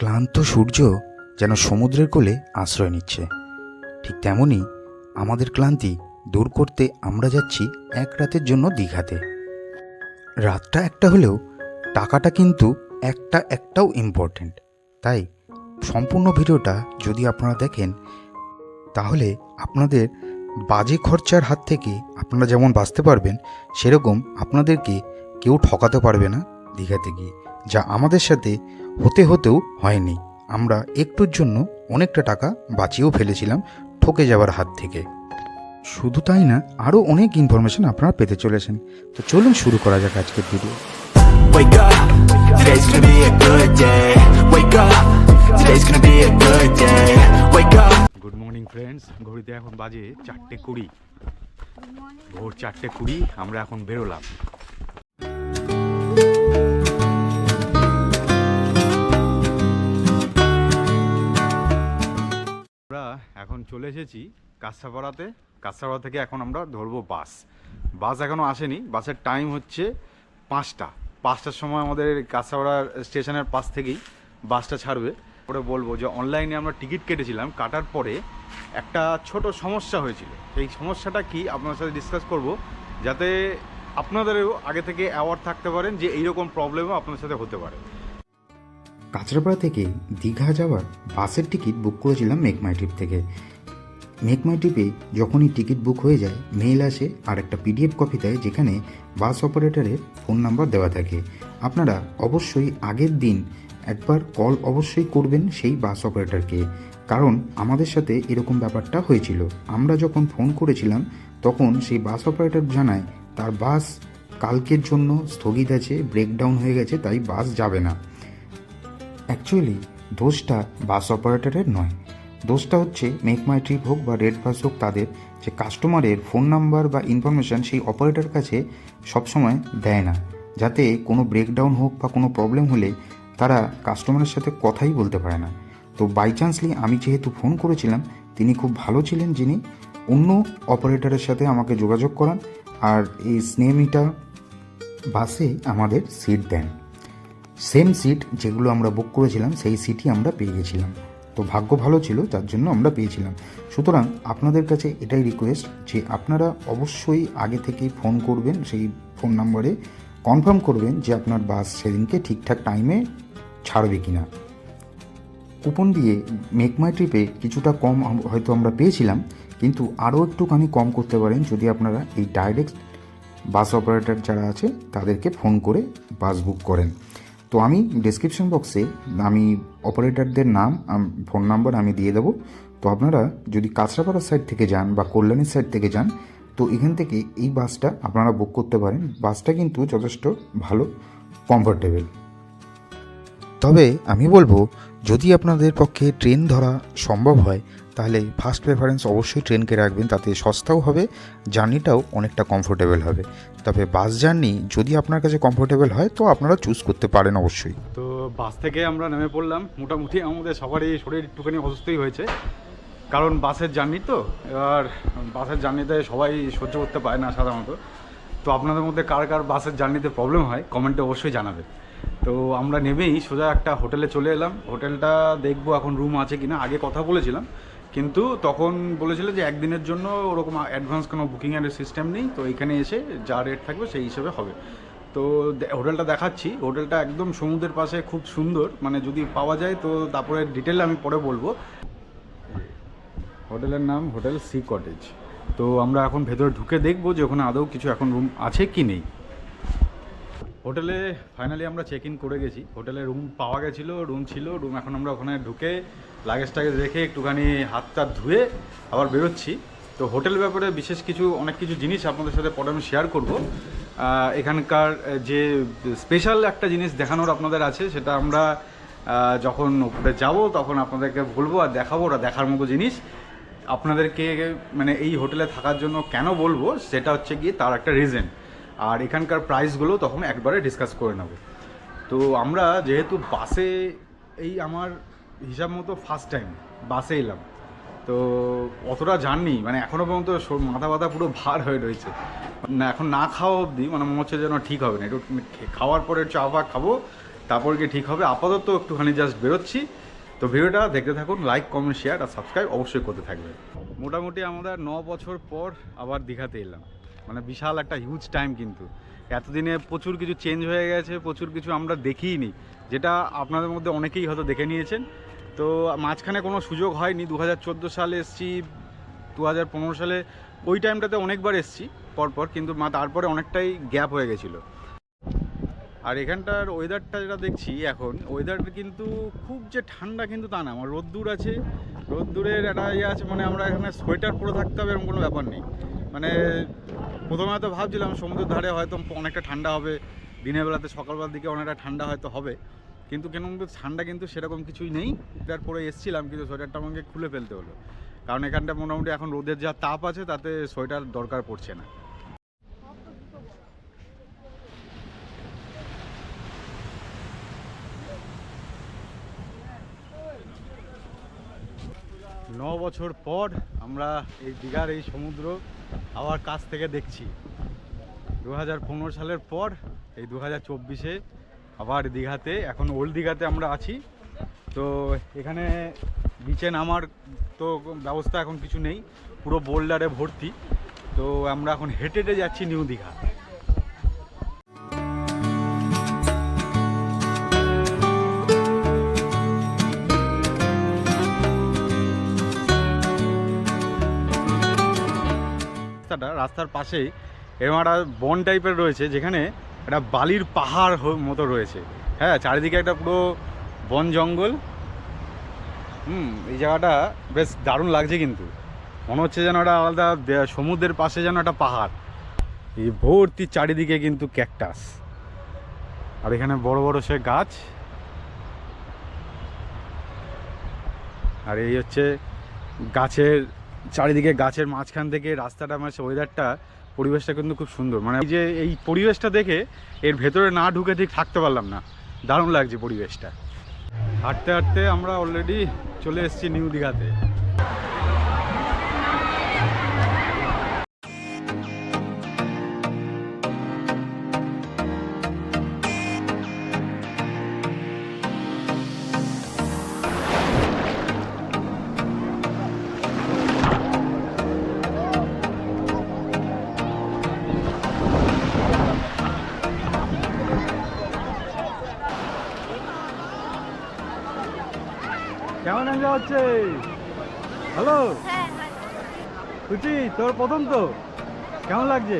ক্লান্ত সূর্য যেন সমুদ্রের কোলে আশ্রয় নিচ্ছে। ঠিক তেমনই আমাদের ক্লান্তি দূর করতে আমরা যাচ্ছি এক রাতের জন্য দীঘাতে। রাতটা একটা হলেও টাকাটা কিন্তু একটা একটাও ইম্পর্ট্যান্ট তাই সম্পূর্ণ ভিডিওটা যদি আপনারা দেখেন, তাহলে আপনাদের বাজে খরচার হাত থেকে আপনারা যেমন বাঁচতে পারবেন, সেরকম আপনাদেরকে কেউ ঠকাতে পারবে না দীঘাতে গিয়ে। যা আমাদের সাথে হতে হতেও হয়নি। আমরা একটুর জন্য অনেকটা টাকা বাঁচিয়েও ফেলেছিলাম ঠকে যাওয়ার হাত থেকে। শুধু তাই না আরও অনেক ইনফরমেশন আপনারা পেতে চলেছেন। তো চলুন শুরু করা যাক আজকের ভিডিও. গুড মর্নিং ফ্রেন্ডস ঘড়িতে এখন বাজে চারটে কুড়ি। ভোর চারটে কুড়ি আমরা এখন বেরোলাম। এখন চলে এসেছি কাঁসাপাড়াতে। কাঁসাপাড়া থেকে এখন আমরা ধরবো বাস। বাস এখনও আসেনি। বাসের টাইম হচ্ছে পাঁচটা। পাঁচটার সময় আমাদের কাঁসাপাড়া স্টেশনের পাশ থেকেই বাসটা ছাড়বে। পরে বলব যে অনলাইনে আমরা টিকিট কেটেছিলাম। কাটার পরে একটা ছোট সমস্যা হয়েছিল। সেই সমস্যাটা কি আপনার সাথে ডিসকাস করব। যাতে আপনাদেরও আগে থেকে অ্যাওয়ার্ড থাকতে পারেন যে এইরকম প্রবলেমও আপনার সাথে হতে পারে। কাঁচরাপাড়া থেকে দীঘা যাওয়ার বাসের টিকিট বুক করেছিলাম মেক মাই ট্রিপ থেকে। মেক মাই ট্রিপে যখনই টিকিট বুক হয়ে যায় মেইল আসে আর একটা পিডিএফ কপি দেয় যেখানে বাস অপারেটরের ফোন নাম্বার দেওয়া থাকে। আপনারা অবশ্যই আগের দিন একবার কল অবশ্যই করবেন সেই বাস অপারেটরকে। কারণ আমাদের সাথে এরকম ব্যাপারটা হয়েছিল। আমরা যখন ফোন করেছিলাম, তখন সেই বাস অপারেটর জানায়, তার বাস কালকের জন্য স্থগিত আছে, ব্রেকডাউন হয়ে গেছে, তাই বাস যাবে না। অ্যাকচুয়ালি দোষটা বাস অপারেটরের নয়। দোষটা হচ্ছে মেক মাই ট্রিপ হোক বা রেড বাস হোক তাদের, যে কাস্টমারের ফোন নাম্বার বা ইনফরমেশান সেই অপারেটর কাছে সবসময় দেয় না। যাতে কোনো ব্রেকডাউন হোক বা কোনো প্রবলেম হলে তারা কাস্টমারের সাথে কথাই বলতে পারে না। তো বাই চান্সলি আমি যেহেতু ফোন করেছিলাম, তিনি খুব ভালো ছিলেন যিনি, অন্য অপারেটরের সাথে আমাকে যোগাযোগ করান আর এই স্নেমিটা বাসে আমাদের সিট দেন। সেম সিট যেগুলো আমরা বুক করেছিলাম, সেই সিটই আমরা পেয়ে গেছিলাম। তো ভাগ্য ভালো ছিল যার জন্য আমরা পেয়েছিলাম। সুতরাং আপনাদের কাছে এটাই রিকোয়েস্ট যে আপনারা অবশ্যই আগে থেকেই ফোন করবেন, সেই ফোন নাম্বারে কনফার্ম করবেন যে আপনার বাস সেদিনকে ঠিকঠাক টাইমে ছাড়বে কিনা। কুপন দিয়ে মেক মাই ট্রিপে কিছুটা কম হয়তো আমরা পেয়েছিলাম, কিন্তু আরও একটুখানি কম করতে পারেন যদি আপনারা এই ডাইরেক্ট বাস অপারেটর যারা আছে, তাদেরকে ফোন করে বাস বুক করেন। তো আমি ডেসক্রিপশন বক্সে আমি অপারেটরদের নাম ফোন নাম্বার আমি দিয়ে দেবো। তো আপনারা যদি কাঁচরাপাড়ার সাইড থেকে যান বা কল্যাণীর সাইড থেকে যান, তো এখান থেকে এই বাসটা আপনারা বুক করতে পারেন। বাসটা কিন্তু যথেষ্ট ভালো কমফোর্টেবল তবে আমি বলব যদি আপনাদের পক্ষে ট্রেন ধরা সম্ভব হয়, তাহলে ফার্স্ট প্রেফারেন্স অবশ্যই ট্রেনকে রাখবেন, তাতে সস্তাও হবে জার্নিটাও অনেকটা কমফোর্টেবল হবে। তবে বাস জার্নি যদি আপনার কাছে কমফোর্টেবল হয়, তো আপনারা চুজ করতে পারেন অবশ্যই। তো বাস থেকে আমরা নেমে পড়লাম। মোটামুটি আমাদের সবারই শরীর একটুখানি অসুস্থই হয়েছে। কারণ বাসের জার্নি তো, এবার বাসের জার্নিতে সবাই সহ্য করতে পারে না সাধারণত। তো আপনাদের মধ্যে কার কার বাসের জার্নিতে প্রবলেম হয় কমেন্টে অবশ্যই জানাবেন। তো আমরা নেমেই সোজা একটা হোটেলে চলে এলাম। হোটেলটা দেখব এখন রুম আছে কিনা। আগে কথা বলেছিলাম, কিন্তু তখন বলেছিল যে একদিনের জন্য ওরকম অ্যাডভান্স কোনো বুকিংয়ের সিস্টেম নেই, তো এখানে এসে যা রেট থাকবে সেই হিসেবে হবে। তো হোটেলটা দেখাচ্ছি। হোটেলটা একদম সমুদ্রের পাশে, খুব সুন্দর। মানে যদি পাওয়া যায়, তো তারপরে ডিটেল আমি পরে বলব। হোটেলের নাম হোটেল সি কটেজ। তো আমরা এখন ভেতরে ঢুকে দেখব যে ওখানে আদৌ কিছু এখন রুম আছে কি নেই। হোটেলে ফাইনালি আমরা চেক ইন করে গেছি। হোটেলে রুম পাওয়া গেছিল রুম ছিল রুম এখন আমরা ওখানে ঢুকে লাগেজ টাগেজ রেখে একটুখানি হাত টাত ধুয়ে আবার বেরোচ্ছি। তো হোটেল ব্যাপারে বিশেষ কিছু, অনেক কিছু জিনিস আপনাদের সাথে পরে আমি শেয়ার করব। এখানকার যে স্পেশাল একটা জিনিস দেখানোর আপনাদের আছে, সেটা আমরা যখন উপরে যাব তখন আপনাদেরকে বলব আর দেখাবো, ওরা দেখার মতো জিনিস। আপনাদেরকে মানে এই হোটেলে থাকার জন্য কেন বলব, সেটা হচ্ছে গিয়ে তার একটা রিজন আর এখানকার প্রাইসগুলো তখন একবারে ডিসকাস করে নেব। তো আমরা যেহেতু বাসে এই আমার হিসাব মতো ফার্স্ট টাইম বাসে এলাম। তো অতটা জাননি মানে এখনও পর্যন্ত মাথা ব্যথা পুরো ভার হয়ে রয়েছে। না, এখন না খাওয়া অবধি মানে মনে হচ্ছে যেন ঠিক হবে না। একটু খাওয়ার পরে চা ফা খাব, তারপর গিয়ে ঠিক হবে। আপাতত একটুখানি জাস্ট বেরোচ্ছি। তো ভিডিওটা দেখতে থাকুন লাইক কমেন্ট শেয়ার আর সাবস্ক্রাইব অবশ্যই করতে থাকবেন। মোটামুটি আমরা ন বছর পর আবার দীঘাতে এলাম। মানে বিশাল একটা হিউজ টাইম কিন্তু। এতদিনে প্রচুর কিছু চেঞ্জ হয়ে গেছে, প্রচুর কিছু আমরা দেখিইনি, যেটা আপনাদের মধ্যে অনেকেই হয়তো দেখে নিয়েছেন। তো মাঝখানে কোনো সুযোগ হয়নি দু হাজার চোদ্দ সালে এসেছি দু সালে ওই টাইমটাতে অনেকবার এসেছি, পরপর, কিন্তু মা, তারপরে অনেকটাই গ্যাপ হয়ে গেছিল। আর এখানটার ওয়েদারটা যেটা দেখছি এখন ওয়েদারটা কিন্তু খুব যে ঠান্ডা কিন্তু তা না, আমার রোদ্দুর আছে, রোদ্দুরের একটা ইয়ে আছে মানে আমরা এখানে সোয়েটার পরে থাকতে হবে এরকম কোনো ব্যাপার নেই। মানে প্রথমে হয়তো ভাবছিলাম সমুদ্রের ধারে হয়তো অনেকটা ঠান্ডা হবে, দিনের বেলাতে সকালবেলার দিকে অনেকটা ঠান্ডা হয়তো হবে। কিন্তু কেন ঠান্ডা কিন্তু সেরকম কিছুই নেই। সোয়েটার পরে এসেছিলাম, কিন্তু সোয়েটারটা আমাকে খুলে ফেলতে হলো। কারণ এখানটা মোটামুটি এখন রোদের যা তাপ আছে, তাতে সোয়েটার দরকার পড়ছে না। ন বছর পর আমরা এই দীঘার এই সমুদ্র আবার কাছ থেকে দেখছি। দু হাজার পনেরো সালের পর, এই দু হাজার চব্বিশে আবার দীঘাতে, এখন ওল্ড দীঘাতে আমরা আছি। তো এখানে বিচে নামার তো ব্যবস্থা এখন কিছু নেই, পুরো বোল্ডারে ভর্তি। তো আমরা এখন হেঁটে হেঁটে যাচ্ছি নিউ দীঘা। রাস্তাটা, রাস্তার পাশেই এরকম একটা বন টাইপের রয়েছে, যেখানে একটা বালির পাহাড় মতো রয়েছে। হ্যাঁ চারিদিকে একটা পুরো বন জঙ্গল। হুম, এই জায়গাটা বেশ দারুণ লাগছে কিন্তু। মনে হচ্ছে যেন একটা আলাদা সমুদ্রের পাশে যেন একটা পাহাড়। এই ভর্তি চারিদিকে কিন্তু ক্যাকটাস। আর এখানে বড় বড় সে গাছ। আর এই হচ্ছে গাছের চারিদিকে গাছের মাঝখান থেকে রাস্তাটা মানে ওয়েদারটা পরিবেশটা কিন্তু খুব সুন্দর। মানে যে, এই পরিবেশটা দেখে এর ভেতরে না ঢুকে ঠিক থাকতে পারলাম না। দারুণ লাগছে পরিবেশটা। হাঁটতে হাঁটতে আমরা অলরেডি চলে এসেছি নিউ দীঘাতে। কেমন এনজয় হচ্ছে? হ্যালো? সুচি, তোর প্রথম তো। কেমন লাগছে?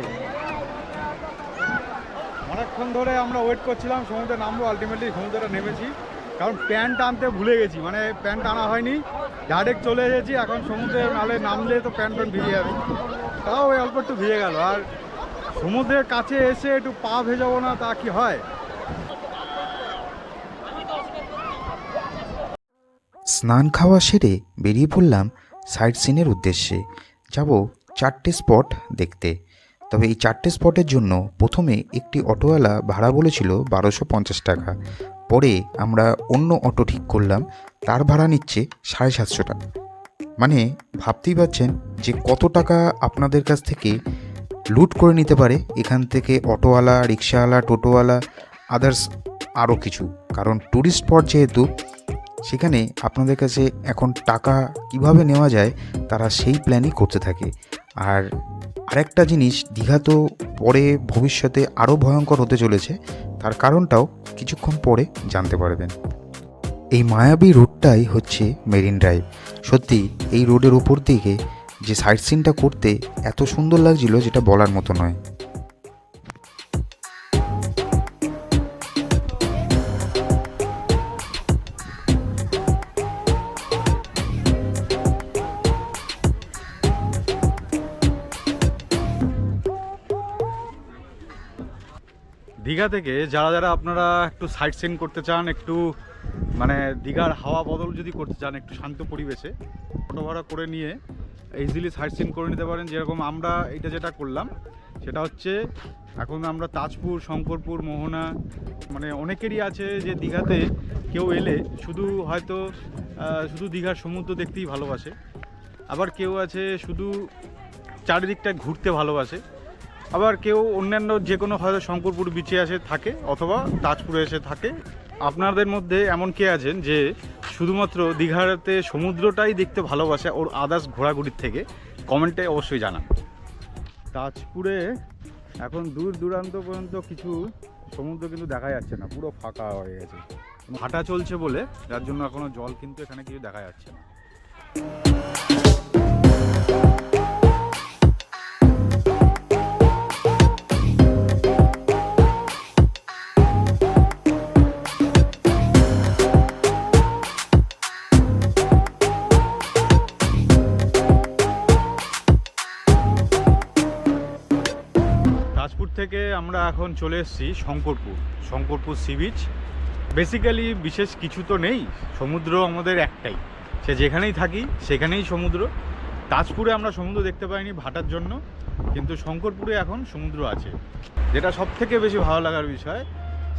অনেকক্ষণ ধরে আমরা ওয়েট করছিলাম, সমুদ্রে নামবো আলটিমেটলি সমুদ্রে নেমেছি। কারণ প্যান্ট আনতে ভুলে গেছি মানে প্যান্ট আনা হয়নি। ডাইরেক্ট চলে এসেছি, এখন সমুদ্রে নালে নামলে তো প্যান্ট প্যান্ট ভিজে যাবে। তাও ওই অল্প একটু ভিজে গেল। আর সমুদ্রের কাছে এসে একটু পা ভেজাবো না, তা কি হয়? স্নান খাওয়া সেরে বেরিয়ে পড়লাম সাইট সিনের উদ্দেশ্যে। যাব চারটে স্পট দেখতে। তবে এই চারটে স্পটের জন্য প্রথমে একটি অটোওয়ালা ভাড়া বলেছিল বারোশো পঞ্চাশ টাকা। পরে আমরা অন্য অটো ঠিক করলাম, তার ভাড়া নিচ্ছে সাড়ে সাতশো টাকা। মানে ভাবতেই পারছেন যে কত টাকা আপনাদের কাছ থেকে লুট করে নিতে পারে এখান থেকে অটোওয়ালা, রিক্সাওয়ালা, টোটোওয়ালা, আদার্স আরও কিছু। কারণ ট্যুরিস্ট স্পট যেহেতু সেখানে আপনাদের কাছে এখন টাকা কীভাবে নেওয়া যায় তারা সেই প্ল্যানই করতে থাকে। আর আরেকটা জিনিস, দীঘা তো পরে ভবিষ্যতে আরও ভয়ঙ্কর হতে চলেছে, তার কারণটাও কিছুক্ষণ পরে জানতে পারবেন। এই মায়াবী রোডটাই হচ্ছে মেরিন ড্রাইভ। সত্যি, এই রোডের ওপর দিকে যে সাইট সিনটা করতে এত সুন্দর লাগছিল, যেটা বলার মতো নয়। দীঘা থেকে যারা যারা আপনারা একটু সাইট সিন করতে চান, একটু মানে দীঘার হাওয়া বদল যদি করতে চান, একটু শান্ত পরিবেশে অটো ভাড়া করে নিয়ে ইজিলি সাইট সিন করে নিতে পারেন। যেরকম আমরা এটা যেটা করলাম, সেটা হচ্ছে এখন আমরা তাজপুর, শঙ্করপুর, মোহনা মানে অনেকেরই আছে যে দীঘাতে কেউ এলে শুধু হয়তো শুধু দীঘার সমুদ্র দেখতেই ভালোবাসে। আবার কেউ আছে শুধু চারিদিকটা ঘুরতে ভালোবাসে। আবার কেউ অন্যান্য যে কোনো হয়তো শঙ্করপুর বিচে আসে থাকে অথবা তাজপুরে এসে থাকে। আপনাদের মধ্যে এমন কে আছেন যে শুধুমাত্র দীঘাতে সমুদ্রটাই দেখতে ভালোবাসে ওর আদার্স ঘোরাঘুরির থেকে? কমেন্টে অবশ্যই জানান। তাজপুরে এখন দূর দূরান্ত পর্যন্ত কিছু সমুদ্র কিন্তু দেখা যাচ্ছে না, পুরো ফাঁকা হয়ে গেছে। ভাটা চলছে বলে, যার জন্য এখনও জল কিন্তু এখানে কিছু দেখা যাচ্ছে না। আমরা এখন চলে এসেছি Shankarpur Shankarpur sea beach basically বিশেষ কিছু তো নেই, সমুদ্র আমাদের একটাই। সে যেখানেই থাকি, সেখানেই সমুদ্র। তাজপুরে আমরা সমুদ্র দেখতে পাইনি ভাটার জন্য, কিন্তু শঙ্করপুরে এখন সমুদ্র আছে। যেটা সব থেকে বেশি ভালো লাগার বিষয়,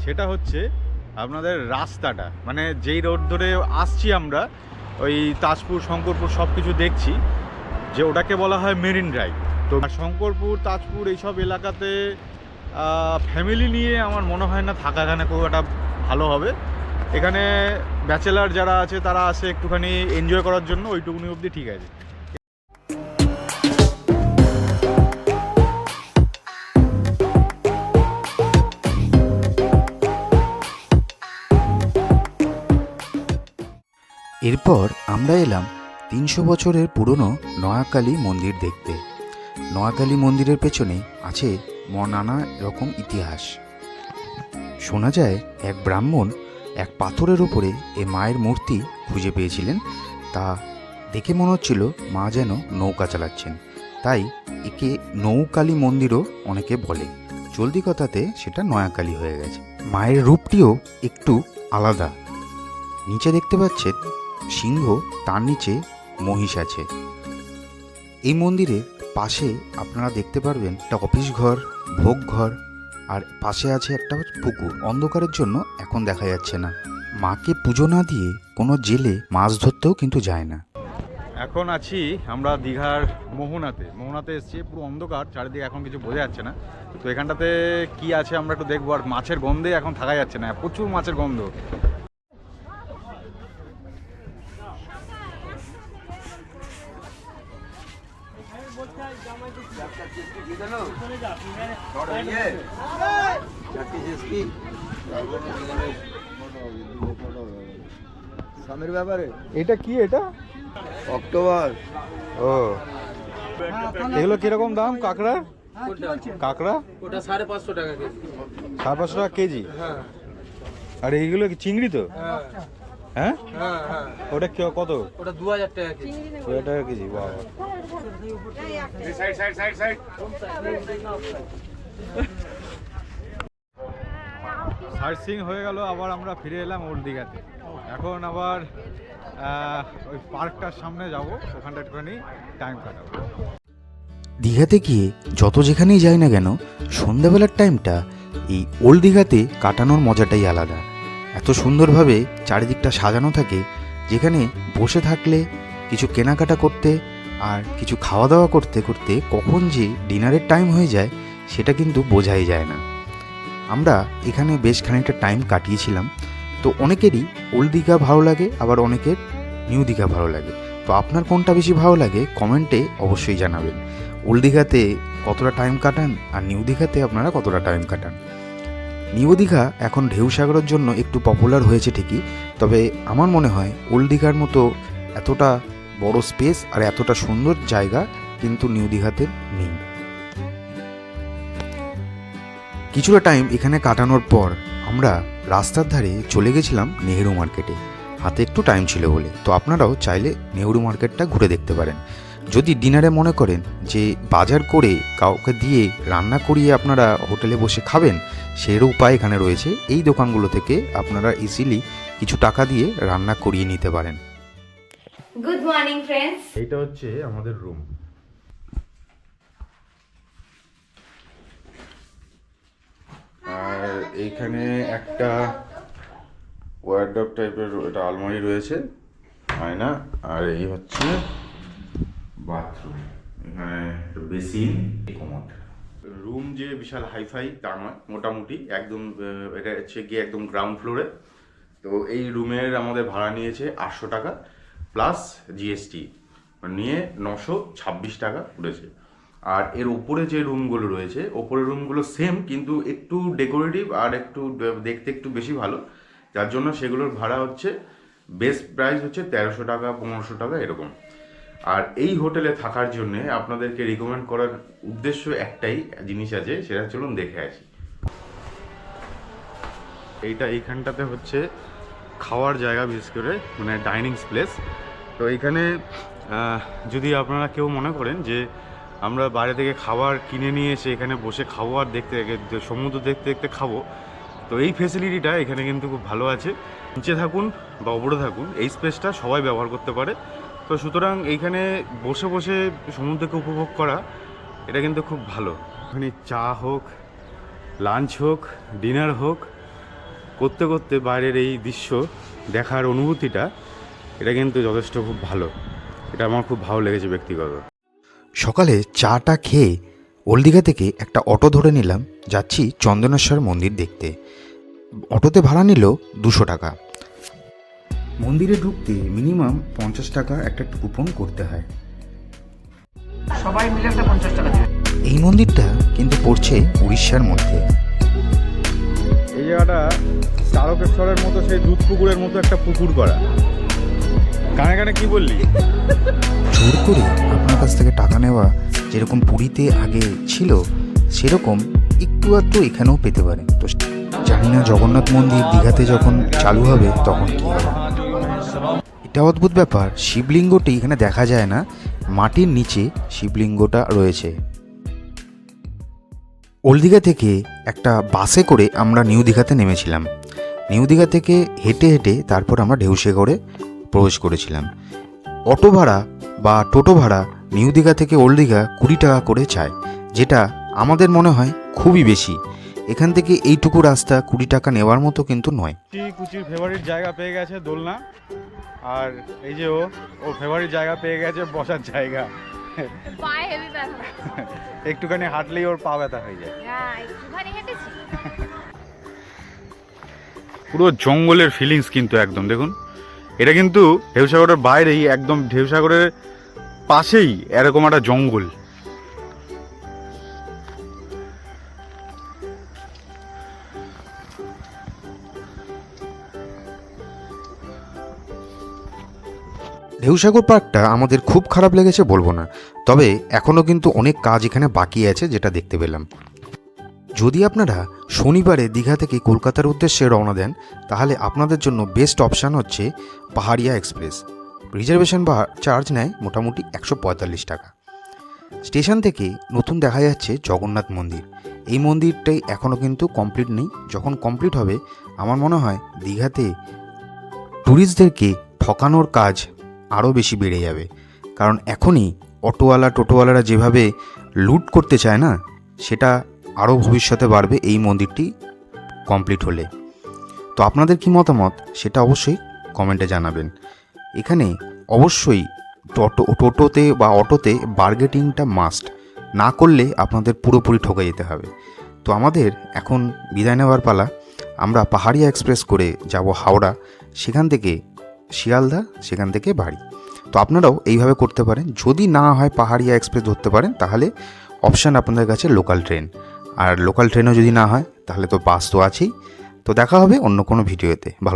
সেটা হচ্ছে আপনাদের রাস্তাটা। মানে যেই রোড ধরে আসছি আমরা, ওই তাজপুর, শঙ্করপুর সব কিছু দেখছি, যে ওটাকে বলা হয় মেরিন ড্রাইভ। তো শঙ্করপুর, তাজপুর এইসব এলাকাতে ফ্যামিলি নিয়ে আমার মনে হয় না থাকা এখানে খুব একটা ভালো হবে। এখানে ব্যাচেলার যারা আছে, তারা আসে একটুখানি এনজয় করার জন্য, ওইটুকুনি অবধি ঠিক আছে। এরপর আমরা এলাম তিনশো বছরের পুরনো নয়াকালী মন্দির দেখতে। নয়াকালী মন্দিরের পেছনে আছে নানা রকম ইতিহাস। শোনা যায়, এক ব্রাহ্মণ এক পাথরের ওপরে এ মায়ের মূর্তি খুঁজে পেয়েছিলেন। তা দেখে মনে হচ্ছিল, মা যেন নৌকা চালাচ্ছেন। তাই একে নৌকালী মন্দিরও অনেকে বলে। চলতি কথাতে সেটা নয়াকালী হয়ে গেছে। মায়ের রূপটিও একটু আলাদা। নিচে দেখতে পাচ্ছেন, সিংহ তার নিচে মহিষ আছে। এই মন্দিরের পাশে আপনারা দেখতে পারবেন একটা অফিস ঘর, ভোগ ঘর, আর পাশে আছে একটা পুকুর। অন্ধকারের জন্য এখন দেখা যাচ্ছে না। মাকে পুজো না দিয়ে কোনো জেলে মাছ ধরতেও কিন্তু যায় না। এখন আছি আমরা দীঘার মোহনাতে। মোহনাতে এসেছি, পুরো অন্ধকার, চারিদিকে এখন কিছু বোঝা যাচ্ছে না। তো এখানটাতে কি আছে আমরা একটু দেখব। আর মাছের গন্ধে এখন থাকা যাচ্ছে না, প্রচুর মাছের গন্ধ। স্বামীর ব্যাপারে এটা কি এটা? অক্টোবর। ও। এগুলো কীরকম দাম কাঁকড়ার? কাঁকড়া? ওটা সাড়ে পাঁচশো টাকা কেজি। সাড়ে পাঁচশো টাকা কেজি? হ্যাঁ। আর এইগুলো কি চিংড়ি তো? হ্যাঁ? হ্যাঁ হ্যাঁ। ওটা কে- কত? ওটা দু হাজার টাকা কেজি। কত টাকা কেজি বাবা সাইট হয়ে গেল আবার আমরা ফিরে এলাম ওল্ড দীঘাতে। এখন আবার ওই পার্কটার সামনে যাব ওখানটা একটুখানি টাইম কাটাবো। দীঘাতে গিয়ে যত যেখানেই যাই না কেন সন্ধ্যাবেলার টাইমটা এই ওল্ড দীঘাতে কাটানোর মজাটাই আলাদা। এত সুন্দরভাবে চারিদিকটা সাজানো থাকে যেখানে বসে থাকলে কিছু কেনাকাটা করতে আর কিছু খাওয়া দাওয়া করতে করতে কখন যে ডিনারের টাইম হয়ে যায় সেটা কিন্তু বোঝাই যায় না। আমরা এখানে বেশ খানিকটা টাইম কাটিয়েছিলাম। তো অনেকেরই ওল্ড দীঘা ভালো লাগে, আবার অনেকের নিউ দীঘা ভালো লাগে। তো আপনার কোনটা বেশি ভালো লাগে কমেন্টে অবশ্যই জানাবেন। ওল্ড দীঘাতে কতটা টাইম কাটান আর নিউ দীঘাতে আপনারা কতটা টাইম কাটান? নিউ দীঘা এখন ঢেউ সাগরের জন্য একটু পপুলার হয়েছে ঠিকই, তবে আমার মনে হয় ওল্ড দীঘার মতো এতটা বড় স্পেস আর এতটা সুন্দর জায়গা কিন্তু নিউ দীঘাতে নেই। কিছুটা টাইম এখানে কাটানোর পর আমরা রাস্তার ধারে চলে গেছিলাম নেহেরু মার্কেটে হাতে একটু টাইম ছিল বলে, তো আপনারাও চাইলে নেহেরু মার্কেটটা ঘুরে দেখতে পারেন। যদি ডিনারে মনে করেন যে বাজার করে কাউকে দিয়ে রান্না করিয়ে আপনারা হোটেলে বসে খাবেন সেরও উপায় এখানে রয়েছে। এই দোকানগুলো থেকে আপনারা ইজিলি কিছু টাকা দিয়ে রান্না করিয়ে নিতে পারেন। গুড মর্নিং ফ্রেন্ডস এইটা হচ্ছে আমাদের রুম আর এইখানে একটা ওয়ারড্রপ টাইপের এটা আলমারি রয়েছে আয়না। আর এই হচ্ছে বাথরুম এখানে একটা বেসিন, কমোড। রুম যে বিশাল হাইফাই তা নয় মোটামুটি একদম এটা হচ্ছে গিয়ে একদম গ্রাউন্ড ফ্লোরে। তো এই রুমের আমাদের ভাড়া নিয়েছে আটশো টাকা প্লাস জিএসটি। নিয়ে নশো ছাব্বিশ টাকা উঠেছে। আর এর ওপরে যে রুমগুলো রয়েছে, ওপরের রুমগুলো সেম কিন্তু একটু ডেকোরেটিভ আর একটু দেখতে একটু বেশি ভালো। যার জন্য সেগুলোর ভাড়া হচ্ছে বেস্ট প্রাইস হচ্ছে তেরোশো টাকা, পনেরোশো টাকা, এরকম। আর এই হোটেলে থাকার জন্য আপনাদেরকে রিকমেন্ড করার উদ্দেশ্য একটাই জিনিস আছে, সেটা চলুন দেখে আসি। এইটা এইখানটাতে হচ্ছে খাওয়ার জায়গা বিশেষ করে মানে ডাইনিং প্লেস তো এইখানে যদি আপনারা কেউ মনে করেন যে আমরা বাইরে থেকে খাবার কিনে নিয়ে এসে এখানে বসে খাব আর দেখতে দেখতে সমুদ্র দেখতে দেখতে খাব, তো এই ফেসিলিটিটা এখানে কিন্তু খুব ভালো আছে। নিচে থাকুন বা ওপরে থাকুন, এই স্পেসটা সবাই ব্যবহার করতে পারে। তো সুতরাং এইখানে বসে বসে সমুদ্রকে উপভোগ করা, এটা কিন্তু খুব ভালো। ওখানে চা হোক, লাঞ্চ হোক, ডিনার হোক, করতে করতে বাইরের এই দৃশ্য দেখার অনুভূতিটা, এটা কিন্তু যথেষ্ট খুব ভালো। এটা আমার খুব ভালো লেগেছে ব্যক্তিগত। সকালে চাটা খেয়ে ওলদিঘা থেকে একটা অটো ধরে নিলাম, যাচ্ছি চন্দনেশ্বর মন্দির দেখতে। অটোতে ভাড়া নিল দুশো টাকা। মন্দিরে ঢুকতে মিনিমাম পঞ্চাশ টাকা একটা কুপন করতে হয়। সবাই এই মন্দিরটা কিন্তু পড়ছে উড়িষ্যার মধ্যে। এই জায়গাটা তারকেশ্বরের মতো সেই দুধ পুকুরের মতো একটা পুকুর করা। কানে কানে কি বললি? জোর করে আপনার কাছ থেকে টাকা নেওয়া যেরকম পুরীতে আগে ছিল সেরকম একটু আধটু এখানেও পেতে পারেন। তো জানি না জগন্নাথ মন্দির দীঘাতে যখন চালু হবে তখন কি হবে। এটা অদ্ভুত ব্যাপার, শিবলিঙ্গটি এখানে দেখা যায় না, মাটির নিচে শিবলিঙ্গটা রয়েছে। ওল্ড দীঘা থেকে একটা বাসে করে আমরা নিউ দীঘাতে নেমেছিলাম। নিউ দীঘা থেকে হেঁটে হেঁটে তারপর আমরা ঢেউসেগড়ে প্রবেশ করেছিলাম। অটো ভাড়া বা টোটো ভাড়া নিউ দীঘা থেকে ওল্ড দীঘা কুড়ি টাকা করে চায়, যেটা আমাদের মনে হয় খুবই বেশি। এখান থেকে এইটুকু রাস্তা কুড়ি টাকা নেওয়ার মতো কিন্তু নয়। কুচি কুচির ফেভারিট জায়গা পেয়ে গেছে দোলনা। আর এই যে ও ও ফেভারিট জায়গা পেয়ে গেছে বসার জায়গা। একটুখানি হাঁটলেই ওর পা ব্যথা হয়ে যায়। হ্যাঁ পুরো জঙ্গলের ফিলিংস কিন্তু একদম দেখুন। এটা কিন্তু ঢেউসাগরের বাইরেই একদম ঢেউসাগরের পাশেই এরকম একটা জঙ্গল। ঢেউসাগর পার্কটা আমাদের খুব খারাপ লেগেছে বলব না। তবে এখনও কিন্তু অনেক কাজ এখানে বাকি আছে যেটা দেখতে পেলাম। যদি আপনারা শনিবারে দীঘা থেকে কলকাতার উদ্দেশ্যে রওনা দেন, তাহলে আপনাদের জন্য বেস্ট অপশান হচ্ছে পাহাড়িয়া এক্সপ্রেস। রিজার্ভেশন বা চার্জ নেয় মোটামুটি একশো পঁয়তাল্লিশ টাকা। স্টেশন থেকে নতুন দেখা যাচ্ছে জগন্নাথ মন্দির। এই মন্দিরটাই এখনও কিন্তু কমপ্লিট নেই। যখন কমপ্লিট হবে, আমার মনে হয় দীঘাতে ট্যুরিস্টদেরকে ঠকানোর কাজ আরও বেশি বেড়ে যাবে। কারণ এখনই অটোওয়ালা টোটোওয়ালারা যেভাবে লুট করতে চায় না, সেটা আরও ভবিষ্যতে বাড়বে এই মন্দিরটি কমপ্লিট হলে। তো আপনাদের কি মতামত? সেটা অবশ্যই কমেন্টে জানাবেন। এখানে অবশ্যই টোটো, টোটোতে বা অটোতে বার্গেটিংটা মাস্ট। না করলে আপনাদের পুরোপুরি ঠকে যেতে হবে। তো আমাদের এখন বিদায় নেওয়ার পালা। আমরা পাহাড়িয়া এক্সপ্রেস করে যাব হাওড়া। সেখান থেকে শিয়ালদা, সেখান থেকে বাড়ি। তো আপনারাও এইভাবে করতে পারেন। যদি না হয় পাহাড়িয়া এক্সপ্রেস ধরতে পারেন, তাহলে অপশান আপনাদের কাছে লোকাল ট্রেন আর লোকাল ট্রেনও যদি না হয়, তাহলে তো বাস তো আছেই। তো দেখা হবে অন্য কোনো ভিডিওতে ভালো